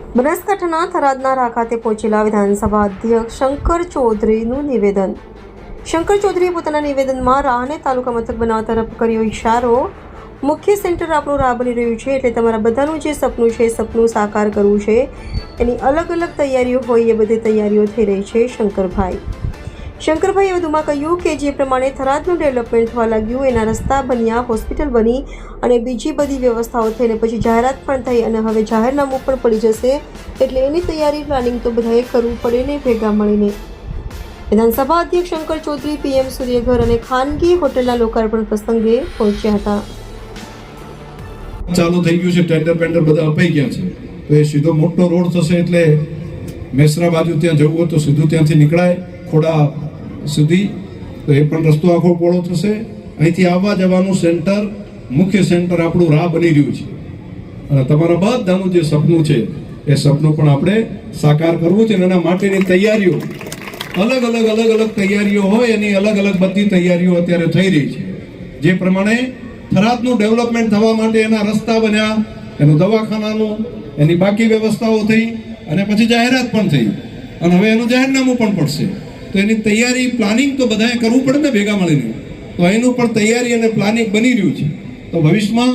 બનાસકાંઠાના થરાદના રાખાતે પહોંચેલા વિધાનસભા અધ્યક્ષ શંકર ચૌધરીનું નિવેદન. શંકર ચૌધરીએ પોતાના નિવેદનમાં રાહને તાલુકા મથક બનાવવા તરફ કર્યો ઇશારો મુખ્ય સેન્ટર આપણું રાહ બની રહ્યું છે એટલે તમારા બધાનું જે સપનું છે સપનું સાકાર કરવું છે. એની અલગ અલગ તૈયારીઓ હોય એ બધી તૈયારીઓ થઈ રહી છે શંકરભાઈ. શંકરભાઈએ વધુમાં કહ્યું કે જે પ્રમાણે થરાદનું ડેવલપમેન્ટ થવા લાગ્યું, એના રસ્તા બન્યા, હોસ્પિટલ બની અને બીજી બધી વ્યવસ્થાઓ થઈને પછી જાહેરાત પણ થઈ અને હવે જાહેરનામું પણ પડી જશે એટલે એની તૈયારી, પ્લાનિંગ તો બધાએ કરવું પડે ને ભેગા મળીને. વિધાનસભા અધ્યક્ષ શંકર ચૌધરી, પીએમ સૂર્યઘર અને ખાનગી હોટેલના લોકાર્પણ પ્રસંગે પહોંચ્યા હતા. ચાલુ થઈ ગયું છે, ટેન્ડર પેન્ડર બધા અપાઈ ગયા છે. તો એ સીધો મોટો રોડ થશે એટલે મેસરા બાજુ ત્યાં જવું હોય તો સીધું ત્યાંથી નીકળાય, ખોડા સુધી. તો એ પણ રસ્તો આખો પોળો થશે. અહીંથી આવવા જવાનું સેન્ટર, મુખ્ય સેન્ટર આપણું રાહ બની રહ્યું છે. અને તમારા બધાનું જે સપનું છે, એ સપનું પણ આપણે સાકાર કરવું છે અને એના માટેની તૈયારીઓ. અલગ અલગ અલગ અલગ તૈયારીઓ હોય એની અલગ અલગ બધી તૈયારીઓ અત્યારે થઈ રહી છે. જે પ્રમાણે થરાદનું ડેવલપમેન્ટ થવા માટે એના રસ્તા બન્યા, એનું દવાખાનાનું, એની બાકી વ્યવસ્થાઓ થઈ અને પછી જાહેરાત પણ થઈ. અને હવે એનું જાહેરનામું પણ પડશે. તો એની તૈયારી પ્લાનિંગ તો બધાએ કરવું પડે ને ભેગા મળીને. તો એનું પણ તૈયારી અને પ્લાનિંગ બની રહ્યું છે. તો ભવિષ્યમાં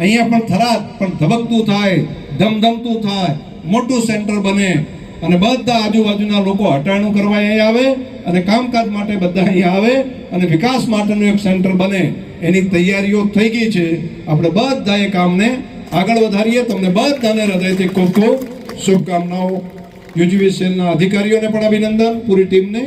અહીંયા પણ થરાદ પણ ધબકતું થાય, ધમધમતું થાય, મોટું સેન્ટર બને અને બધા આજુબાજુના લોકો હટાણું કરવા અહીંયા આવે અને કામકાજ માટે બધા અહીંયા આવે અને વિકાસ માટેનું એક સેન્ટર બને. એની તૈયારીઓ થઈ ગઈ છે. આપણે બધા એ કામને આગળ વધારીએ. તમને બધાને હૃદયથી ખૂબ ખૂબ શુભકામનાઓ. યુજીવીસીએલના અધિકારીઓને પણ અભિનંદન પૂરી ટીમને.